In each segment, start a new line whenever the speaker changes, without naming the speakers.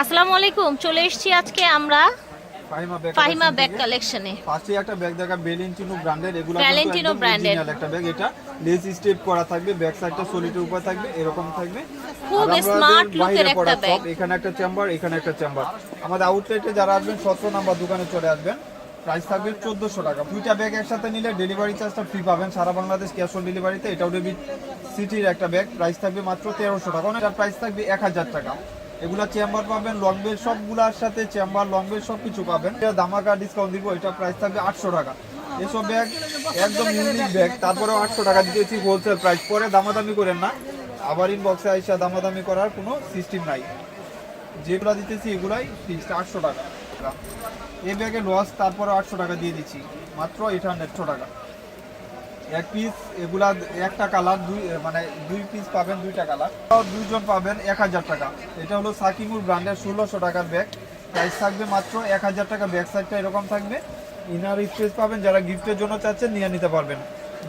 আসসালামু আলাইকুম চলে এসেছি আজকে আমরা
ফাহিমা ব্যাগ
কালেকশনে
ফার্স্টে একটা ব্যাগ দেখা বেলেন্টিনো ব্র্যান্ডের এগুলো
Valentino branded।
একটা ব্যাগ। এটা লেস স্টেপ করা থাকবে ব্যাক সাইডটা উপর থাকবে এরকম থাকবে।
খুব এর
পড়া
একটা ব্যাগ।
এখানে একটা চেম্বার এখানে একটা চেম্বার আমাদের আউটলেটে যারা আসবেন সতেরো নাম্বার দোকানে চলে আসবেন। প্রাইস থাকবে চোদ্দশো টাকা। দুইটা ব্যাগ একসাথে নিলে ডেলিভারি চার্জটা ফ্রি পাবেন। সারা বাংলাদেশ ক্যাশ অন ডেলিভারিতে এটাও ডেবি সিটির একটা ব্যাগ প্রাইস থাকবে মাত্র তেরোশো টাকা। এটার প্রাইস থাকবে এক হাজার টাকা। এগুলা চেম্বার পাবেন লং বেল সবগুলার সাথে চেম্বার লং বেল সব কিছু পাবেন। এটা দামাকা ডিসকাউন্ট দিব, এটা প্রাইস থাকবে আটশো টাকা। এসব ব্যাগ একদম ইউনিক ব্যাগ তারপরেও আটশো টাকা দিতেছি হোলসেল প্রাইস পরে দামাদামি করেন না। আবার ইনবক্সে আইসা দামাদামি করার কোনো সিস্টেম নাই। যেগুলো দিতেছি এগুলাই ফিক্সড আটশো টাকা। এই ব্যাগে লস তারপরে আটশো টাকা দিয়ে দিচ্ছি। মাত্র এইট হান্ড্রেডশো টাকা। এক পিস এগুলা একটা কালার দুই মানে দুই পিস পাবেন দুইটা কালার দুইজন পাবেন এক হাজার টাকা। এটা হলো সাকিমুর ব্র্যান্ডের ষোলোশো টাকার ব্যাগ প্রাইস থাকবে মাত্র এক হাজার টাকা। ব্যাক সাইডটা এরকম থাকবে। ইনার স্পেস পাবেন, যারা গিফটের জন্য চাচ্ছেন, নিয়ে নিতে পারবেন।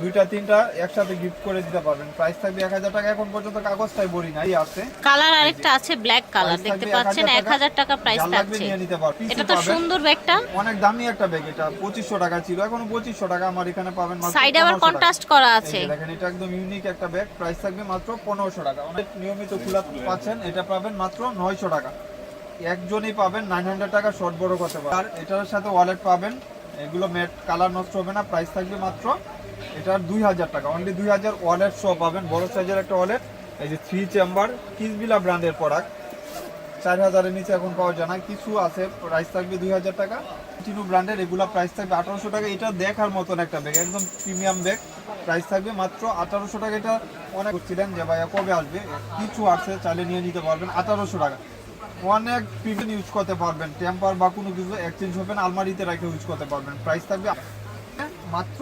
দুইটা তিনটা একসাথে গিফট করে দিতে পারবেন। প্রাইস থাকবে এক হাজার টাকা এখন পর্যন্ত কাগজটাই বড়ি নাই আছে।
কালার আরেকটা আছে ব্ল্যাক কালার দেখতে পাচ্ছেন
1000
এক হাজার টাকা। প্রাইস থাকছে।
পারবেন।
এটা তো সুন্দর ব্যাগটা।
অনেক দামি একটা ব্যাগ এটা পঁচিশশো টাকা ছিল এখন পঁচিশশো টাকা আমার এখানে পাবেন মাত্র
সাইডে আবার কন্ট্রাস্ট করা আছে।
দেখেন এটা একদম ইউনিক একটা ব্যাগ প্রাইস থাকবে মাত্র পনেরোশো টাকা। অনেক নিয়মিত খোলা পাচ্ছেন এটা পাবেন মাত্র নয়শো টাকা। একজনই পাবেন নাইন হান্ড্রেড টাকা শর্ট বড় করতে পারেন আর এটার সাথে ওয়ালেট পাবেন এগুলো ম্যাট কালার নষ্ট হবে না প্রাইস থাকবে মাত্র এটার দুই হাজার টাকা। অনলি দুই হাজার ওয়ালেট সহ পাবেন। বড় সাইজের একটা ওয়ালেট এই যে থ্রি চেম্বার কিসবিলা ব্র্যান্ডের প্রোডাক্ট চার হাজারের নিচে এখন পাওয়া যায় না। কিছু আছে প্রাইস থাকবে দুই হাজার টাকা। টিনু ব্র্যান্ডের এগুলা প্রাইস থাকবে আঠারোশো টাকা। এটা দেখার মতন একটা ব্যাগ একদম প্রিমিয়াম ব্যাগ প্রাইস থাকবে মাত্র আঠারোশো টাকা। এটা অনেক করছিলেন যে ভাইয়া কবে আসবে? কিছু আছে, চাইলে নিয়ে নিতে পারবেন। আঠারোশো টাকা। অনেক পিভিন ইউজ করতে পারবেন। টেম্পার বা কোনো কিছু এক্সচেঞ্জ হবে না। আলমারিতে রেখে ইউজ করতে পারবেন। প্রাইস থাকবে মাত্র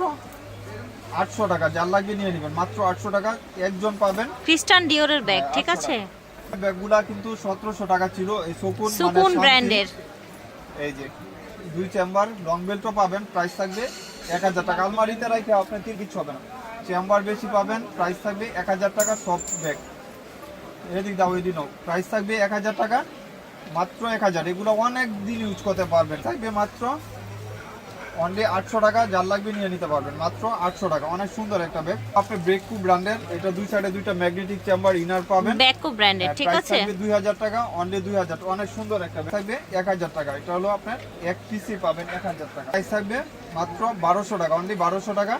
আটশো টাকা যার লাগবে নিয়ে নেবেন। মাত্র আটশো টাকা একজন পাবেন।
খ্রিস্টান ডিওরের ব্যাগ ঠিক আছে?
ব্যাগগুলা কিন্তু সতেরোশো টাকা ছিল এই মানে
সুকুন ব্র্যান্ডের।
এই যে দুই চেম্বার লং বেল্টও পাবেন প্রাইস থাকবে এক হাজার টাকা। আলমারিতে রাখে আপনার তীর কিছু হবে না। চেম্বার বেশি পাবেন প্রাইস থাকবে এক হাজার টাকা সফট ব্যাগ এদিক দাও এদিন প্রাইস থাকবে এক হাজার টাকা মাত্র এক হাজার। এগুলো অনেক দিন ইউজ করতে পারবেন থাকবে মাত্র অনলি আটশো টাকা যার লাগবে নিয়ে নিতে পারবেন। মাত্র আটশো টাকা। অনেক সুন্দর একটা ব্যাগ আপনি ব্রেককু ব্র্যান্ডের এটা দুই সাইডে দুইটা ম্যাগনেটিক চেম্বার ইনার পাবেন।
ব্যাকো ব্র্যান্ডের ঠিক আছে?
দুই হাজার টাকা অনলি দুই হাজার অনেক সুন্দর একটা ব্যাগ থাকবে এক হাজার টাকা। এটা হলো আপনার এক পিসি পাবেন এক হাজার টাকা। প্রাইস থাকবে মাত্র বারোশো টাকা অনলি বারোশো টাকা।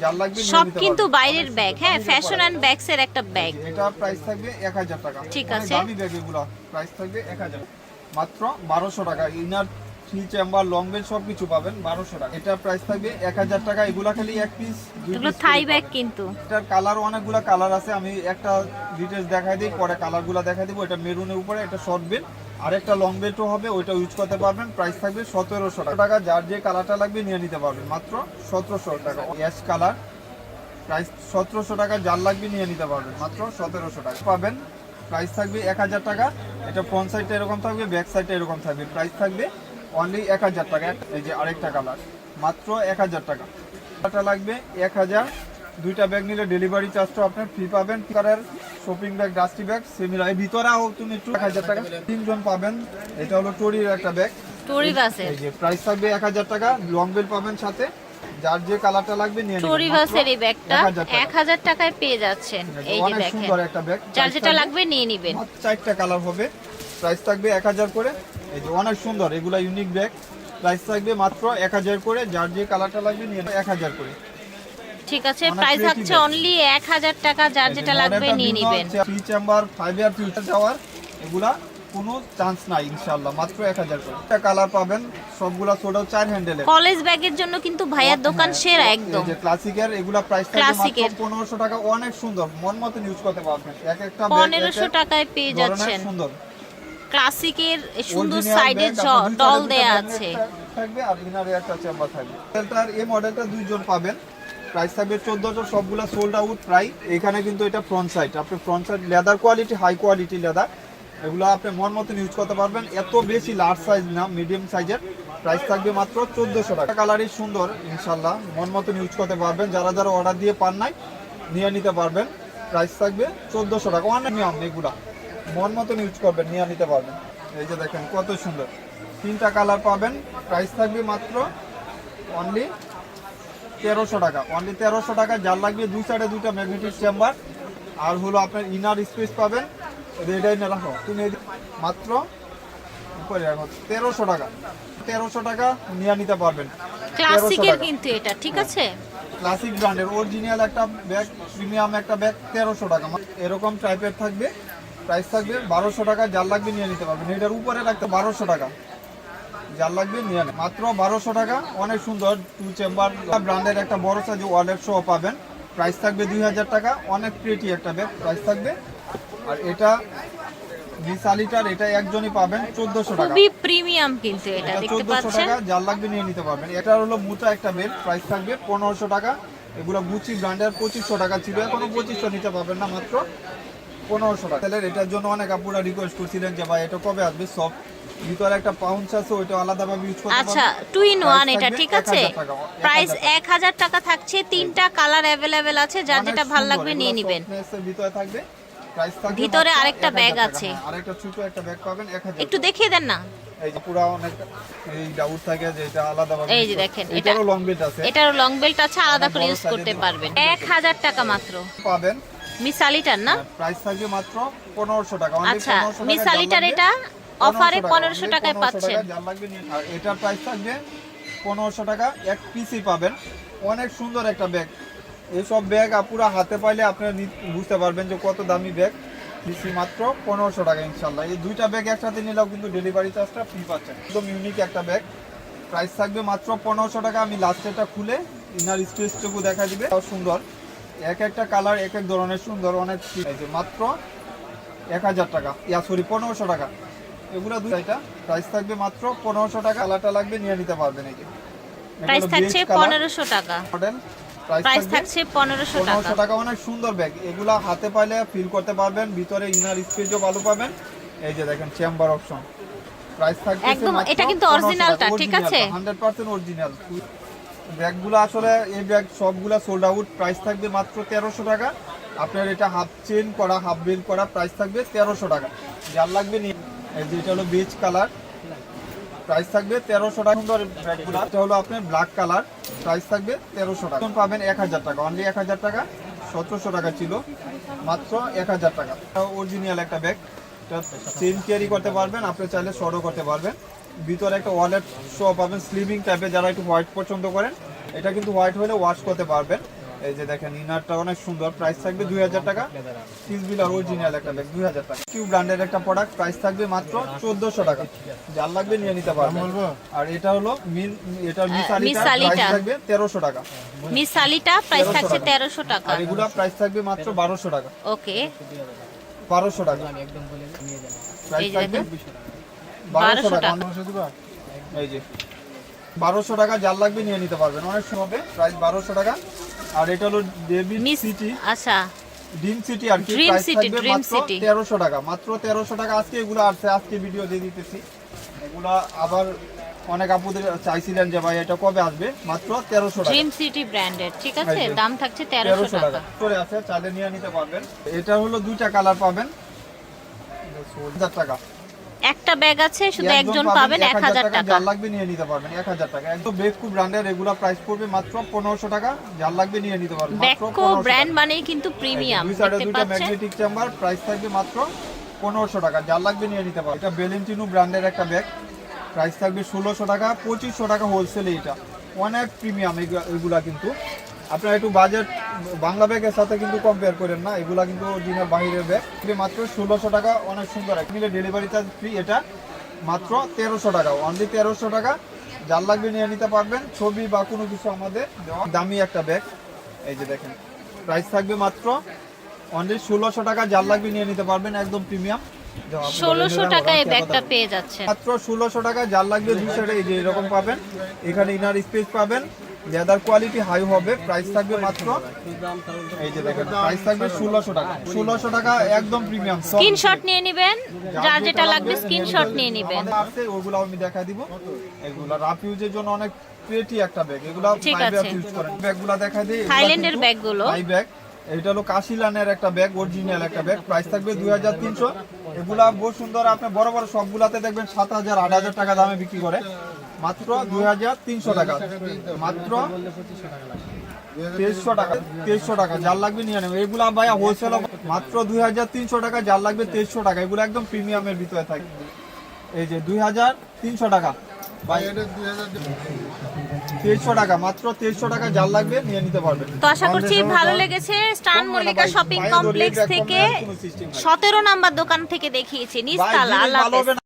যার লাগবে
সব কিন্তু বাইরের ব্যাগ হ্যাঁ ফ্যাশন অ্যান্ড ব্যাগস এর একটা ব্যাগ
এটা প্রাইস থাকবে এক হাজার টাকা।
ঠিক আছে।
দামি ব্যাগ এগুলো। প্রাইস থাকবে এক হাজার মাত্র বারোশো টাকা। Inner three chamber long belt সব কিছু পাবেন বারোশো টাকা। এটা প্রাইস থাকবে এক হাজার টাকা। এগুলা খালি এক পিস
এগুলো থাই ব্যাগ কিন্তু।
এটার কালার অনেকগুলো কালার আছে আমি একটা ডিটেলস দেখাই দিই পরে কালারগুলো দেখাই দিব। এটা মেরুনের উপরে একটা শর্ট বেল আর একটা লং বেল্টও হবে ওইটা ইউজ করতে পারবেন প্রাইস থাকবে সতেরোশো টাকা। যার যে কালারটা লাগবে নিয়ে নিতে পারবেন মাত্র সতেরোশো টাকা। অ্যাশ কালার প্রাইস সতেরোশো টাকা যার লাগবে নিয়ে নিতে পারবেন মাত্র সতেরোশো টাকা। পাবেন প্রাইস থাকবে এক হাজার টাকা। এটা ফ্রন্ট সাইডটা এরকম থাকবে ব্যাক সাইডটা এরকম থাকবে প্রাইস থাকবে অনলি এক হাজার টাকা। এই যে আরেকটা কালার মাত্র এক হাজার টাকা। টাকা লাগবে এক হাজার। দুইটা ব্যাগ নিলে ডেলিভারি চার্জটা আপনার ফ্রি পাবেন। Colour shopping bag dusty bag সেমিরা এই ভিতরে হোক তুমি একটু এক হাজার টাকা। তিনজন পাবেন। এটা হলো টরির একটা ব্যাগ
টরি বাসের
এই যে প্রাইস থাকবে এক হাজার টাকা। লং বেল পাবেন সাথে। যার যে কালারটা লাগবে নিয়ে নেবেন।
টরি বাসের এই ব্যাগটা
1000
এক হাজার টাকায় পেয়ে যাচ্ছেন এই যে
অনেক
দেখেন।
সুন্দর একটা ব্যাগ
যার যেটা লাগবে নিয়ে নিবেন।
চারটা কালার হবে। প্রাইস থাকবে এক হাজার করে। এই যে অনেক সুন্দর এগুলা ইউনিক ব্যাগ প্রাইস থাকবে মাত্র এক হাজার করে যার যে কালারটা লাগবে নিয়ে এক হাজার করে।
ঠিক আছে প্রাইস হচ্ছে অনলি এক হাজার টাকা যার যেটা লাগবে নিয়ে নিবেন।
Three chamber five year future যাওয়ার এগুলা কোনো চান্স নাই ইনশাআল্লাহ মাত্র এক হাজার করে। একটা কালার পাবেন সবগুলা সোডাও চার হ্যান্ডেলের
কলেজ ব্যাগের জন্য কিন্তু ভাইয়ার দোকান সেরা একদম।
যে ক্লাসিকের এগুলা প্রাইস থাকবে মাত্র পনেরোশো টাকা অনেক সুন্দর মন মতন ইউজ করতে পারবেন। এক একটা bag
পনেরোশো
এক এক
টাকায় পেয়ে যাচ্ছেন।
সুন্দর
ক্লাসিকের সুন্দর সাইডে ডল দেয়া আছে।
থাকবে আর ইনারে একটা চেম্বার থাকবে। মডেলটার এই মডেলটা দুইজন পাবেন। প্রাইস থাকবে চোদ্দশো সবগুলা সোল্ড আউট প্রায় এখানে কিন্তু এটা ফ্রন্ট সাইড আপনি front side leather quality high quality leather এগুলো আপনি মন মতন ইউজ করতে পারবেন। এত বেশি লার্জ সাইজ না মিডিয়াম সাইজের প্রাইস থাকবে মাত্র চোদ্দশো টাকা। কালারই সুন্দর ইনশাল্লাহ মন মতন ইউজ করতে পারবেন। যারা যারা অর্ডার দিয়ে পান নাই নিয়ে নিতে পারবেন। প্রাইস থাকবে চোদ্দশো টাকা। অনেক নিয়ম এগুলা। মন মতন ইউজ করবেন নিয়ে নিতে পারবেন। এই যে দেখেন কত সুন্দর। তিনটা কালার পাবেন প্রাইস থাকবে মাত্র অনলি তেরোশো টাকা। অনলি তেরোশো টাকা যার লাগবে দুই সাইডে দুইটা ম্যাগনেটিক চেম্বার আর হলো আপনার ইনার স্পেস পাবেন এটাই না রাখো তুমি মাত্র উপরে রাখো তেরোশো টাকা। তেরোশো টাকা নিয়ে নিতে পারবেন।
ক্লাসিকের। কিন্তু এটা ঠিক আছে?
ক্লাসিক ব্র্যান্ডের অরিজিনাল একটা ব্যাগ প্রিমিয়াম একটা ব্যাগ তেরোশো টাকা। এরকম টাইপের থাকবে। প্রাইস থাকবে বারোশো টাকা যার লাগবে নিয়ে নিতে পারবেন। এটার উপরে রাখতে বারোশো টাকা। যার লাগবে নিয়ে নেন। মাত্র বারোশো টাকা অনেক সুন্দর টু চেম্বার ব্র্যান্ডের একটা বড় সাইজ ওয়ালেট শো পাবেন। প্রাইস থাকবে দুই হাজার টাকা অনেক প্রিটি একটা ব্যাগ প্রাইস থাকবে। আর এটা বিশালিটার এটা একজনই পাবেন চোদ্দশো টাকা।
খুবই প্রিমিয়াম কিন্তু এটা দেখতে
টাকা যার লাগবে নিয়ে নিতে পারবেন। এটা হলো মোটা একটা প্রাইস থাকবে পনেরোশো টাকা। এগুলো গুচি ব্র্যান্ডের পঁচিশশো টাকা ছিল এখনও পঁচিশশো নিতে পারবেন না মাত্র। পনেরোশো টাকা। তাহলে এটার জন্য অনেক আপুরা রিকোয়েস্ট করছিলেন যে ভাই এটা কবে আসবে? সব ভিতরে একটা পাউন্স আছে ওইটা আলাদাভাবে ইউজ করতে
আচ্ছা টু ইন ওয়ান এটা ঠিক আছে?
টাকা, 1000
প্রাইস
টাকা।
এক হাজার টাকা থাকছে তিনটা কালার অ্যাভেলেবেল আছে যার যেটা ভালো লাগবে নিয়ে নেবেন।
ভিতরে থাকবে।
ভিতরে আরেকটা ব্যাগ আছে।
আরেকটা ছোট একটা ব্যাগ পাবেন 1000
একটু দেখিয়ে দেন না।
এই যে পুরো অনেক এই ডাউট থাকে যে এটা আলাদাভাবে
এই যে দেখেন, এটা-
এটারও লং বেড আছে।
এটার লং বেল্ট আছে আলাদা করে ইউজ করতে পারবেন। এক হাজার টাকা মাত্র।
পাবেন।
মিসালিটার না?
প্রাইস থাকবে মাত্র পনেরোশো টাকা
আচ্ছা
1500
মিসালিটার
যার
এটা অফারে
1500
পনেরোশো টাকায় পাচ্ছেন।
আর এটার প্রাইস থাকবে পনেরোশো টাকা এক পিসই পাবেন। অনেক সুন্দর একটা ব্যাগ এইসব ব্যাগ আপুরা হাতে পাইলে আপনারা বুঝতে পারবেন যে কত দামি ব্যাগ পিসি মাত্র পনেরোশো টাকা ইনশাল্লাহ। এই দুইটা ব্যাগ একসাথে নিলেও কিন্তু ডেলিভারি চার্জটা ফ্রি পাচ্ছেন। একদম ইউনিক একটা ব্যাগ প্রাইস থাকবে মাত্র পনেরোশো টাকা। আমি লাস্টেরটা খুলে ইনার স্পেসটুকু দেখা দিবে। সুন্দর। এক একটা কালার এক এক ধরনের সুন্দর অনেক মাত্র এক হাজার টাকা। ইয়া সরি পনেরোশো টাকা। এগুলো দুইটা প্রাইস থাকবে মাত্র পনেরোশো টাকা। কালারটা লাগবে নিয়ে নিতে পারবেন এই যে।
প্রাইস থাকছে পনেরোশো টাকা।
মডেল
প্রাইস
প্রাইস
থাকছে পনেরোশো টাকা।
পনেরোশো টাকা অনেক সুন্দর ব্যাগ এগুলা হাতে পাইলে ফিল করতে পারবেন ভিতরে ইনার স্পেসও ভালো পাবেন। এই যে দেখেন চেম্বার অপশন প্রাইস থাকবে
একদম, এটা কিন্তু originalটা, ঠিক আছে?
অরিজিনাল ব্যাগগুলো আসলে এই ব্যাগ সবগুলা সোল্ড আউট প্রাইস থাকবে মাত্র তেরোশো টাকা। আপনার এটা হাফ চেন করা হাফ বেল করা প্রাইস থাকবে তেরোশো টাকা। যার লাগবে নিয়ে যেটা হলো বেজ কালার প্রাইস থাকবে তেরোশো টাকা। সুন্দর ব্যাগগুলো, এটা হলো আপনার ব্ল্যাক কালার প্রাইস থাকবে তেরোশো টাকা। পাবেন এক হাজার টাকা অনলি এক হাজার টাকা, সতেরোশো টাকা ছিল, মাত্র এক হাজার টাকা। অরিজিনাল একটা ব্যাগ চেন ক্যারি করতে পারবেন, আপনি চাইলে শর্টও করতে পারবেন। ভিতরে একটা ওয়ালেট শো পাবেন স্লিমিং টাইপের যারা একটু হোয়াইট পছন্দ করেন এটা কিন্তু হোয়াইট হলে ওয়াশ করতে পারবেন। এই যে দেখেন ইনারটা অনেক সুন্দর প্রাইস থাকবে দুই হাজার টাকা। সিক্স বিলার অরিজিনাল একটা ব্যাগ দুই হাজার টাকা। কিউ ব্র্যান্ডের একটা প্রোডাক্ট প্রাইস থাকবে মাত্র চোদ্দশো টাকা। যার লাগবে নিয়ে নিতে পারবেন। আর এটা হলো মিন এটা মিসালিটা প্রাইস থাকবে তেরোশো টাকা।
মিসালিটা প্রাইস থাকছে তেরোশো টাকা।
আর এগুলা প্রাইস থাকবে মাত্র বারোশো টাকা।
ওকে
বারোশো টাকা। প্রাইস
এই যে
থাকবে
দেখেন।
বারোশো
1200
টাকা। এই যে। বারোশো টাকা যার লাগবে নিয়ে নিতে পারবেন। অনেক সময় হবে প্রাইস বারোশো টাকা। আর এটা হলো ডেভিড সিটি
আচ্ছা।
ড্রিম সিটি আর কি প্রাইস থাকবে মাত্র
City।
তেরোশো টাকা। মাত্র তেরোশো টাকা আজকে এগুলো আসছে আজকে ভিডিও দিয়ে দিতেছি। এগুলা আবার অনেক আপুদের চাইছিলেন যে ভাই এটা কবে আসবে? মাত্র তেরোশো টাকা।
ড্রিম সিটি ব্র্যান্ডের ঠিক আছে? দাম থাকছে তেরোশো
তেরোশো
টাকা।
টাকা। করে আছে চাইলে নিয়ে নিতে পারবেন। এটা হলো দুইটা কালার পাবেন। হাজার টাকা।
একটা ব্যাগ আছে শুধু একজন
পাবেন
পাবেন এক হাজার টাকা।
যার লাগবে নিয়ে নিতে পারবেন এক হাজার টাকা। একদম বেকু ব্র্যান্ডের রেগুলার প্রাইস পড়বে মাত্র পনেরোশো টাকা। যার লাগবে নিয়ে নিতে পারবেন 1500
ব্র্যান্ড। মানেই কিন্তু প্রিমিয়াম দেখতে পাচ্ছেন?
ম্যাগনেটিক চেম্বার প্রাইস থাকবে মাত্র পনেরোশো টাকা। যার লাগবে নিয়ে নিতে পারবেন। এটা বেলেন্টিনো ব্র্যান্ডের একটা ব্যাগ প্রাইস থাকবে ষোলোশো টাকা পঁচিশশো টাকা হোলসেলে এটা। অনেক প্রিমিয়াম এগুলা কিন্তু। আপনারা একটু বাজেট বাংলা ব্যাগের সাথে কিন্তু কম্পেয়ার করেন না এগুলা কিন্তু অরিজিনাল বাহিরের ব্যাগ এটা মাত্র ষোলোশো টাকা অনেক সুন্দর। নিলে ডেলিভারি চার্জ ফ্রি এটা মাত্র তেরোশো টাকা। অনলি তেরোশো টাকা। যার লাগবে নিয়ে নিতে পারবেন। ছবি বা কোনো কিছু আমাদের দামি একটা ব্যাগ এই যে দেখেন প্রাইস থাকবে মাত্র অনলি ষোলোশো টাকা। যার লাগবে নিয়ে নিতে পারবেন একদম প্রিমিয়াম
ষোলোশো টাকায় এই ব্যাগটা পেয়ে যাচ্ছে
মাত্র ষোলোশো টাকা। যার লাগবে দুই সাইডে এই যে এরকম পাবেন। এখানে ইনার স্পেস পাবেন। লেদার কোয়ালিটি হাই হবে প্রাইস থাকবে মাত্র এই যে দেখেন প্রাইস থাকবে ষোলোশো টাকা। ষোলোশো টাকা একদম প্রিমিয়াম
স্ক্রিনশট নিয়ে নেবেন যার যেটা লাগবে স্ক্রিনশট নিয়ে নেবেন।
আছে ওগুলো আমি দেখা দিব। এগুলা রাফ ইউজের জন্য অনেক প্রেটি একটা ব্যাগ এগুলো। ইউজ করেন। ব্যাগগুলো দেখা দিই
থাইল্যান্ডের ব্যাগগুলো।
হাই ব্যাগ এটা হলো কাশিলানের একটা ব্যাগ অরিজিনাল একটা ব্যাগ প্রাইস থাকবে দুই হাজার তিনশো। এগুলা বহু সুন্দর আপনি বড় বড় সবগুলাতে দেখবেন সাত হাজার আট হাজার টাকা দামে বিক্রি করে। মাত্র দুই হাজার তিনশো টাকা। মাত্র তেইশশো টাকা তেইশশো টাকা যার লাগবে নিয়ে নেবে। এগুলা ভাইয়া হোলসেল মাত্র দুই হাজার তিনশো টাকা যার লাগবে তেইশশো টাকা। এগুলো একদম প্রিমিয়ামের ভিতরে থাকে। এই যে দুই হাজার তিনশো টাকা। ভাই তেইশশো টাকা মাত্র তেইশশো টাকা যার লাগবে নিয়ে নিতে পারবেন
তো আশা করছি ভালো লেগেছে। স্টান মল্লিকা শপিং কমপ্লেক্স থেকে সতেরো নাম্বার দোকান থেকে দেখিয়েছি আল্লাহ হাফেজ।